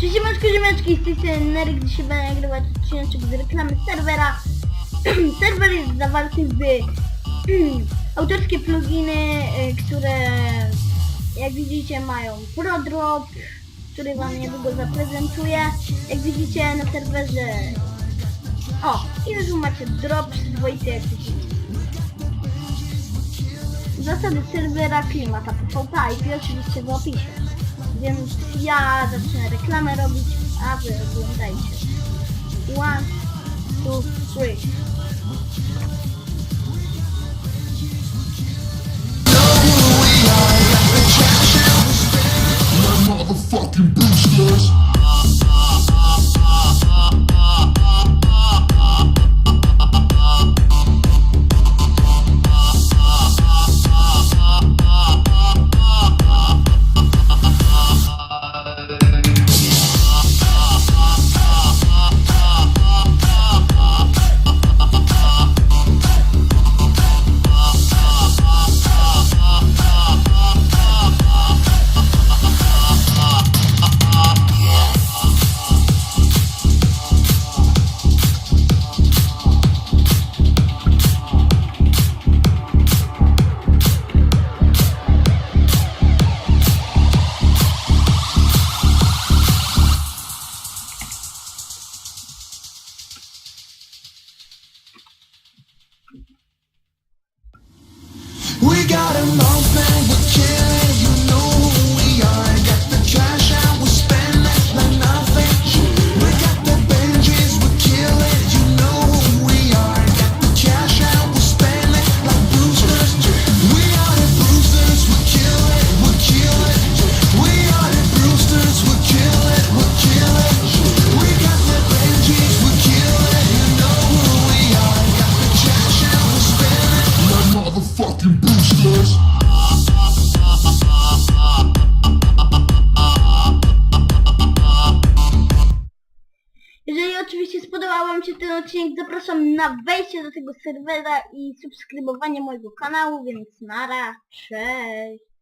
Cześć ziemeczki, ziemeczki, z tej strony Neryk, dzisiaj będę nagrywać odcineczek z reklamy serwera. Serwer jest zawarty w autorskie pluginy, y, które jak widzicie mają ProDrop, który wam niedługo zaprezentuję. Jak widzicie na serwerze... O, i już macie drop przyzwoity jak widzicie. Zasady serwera klimata PvP IP oczywiście w opisie. Więc ja zacznę reklamę robić, a wy oglądajcie. One, two, three. Jeżeli oczywiście spodobał wam się ten odcinek, zapraszam na wejście do tego serwera i subskrybowanie mojego kanału, więc nara, cześć!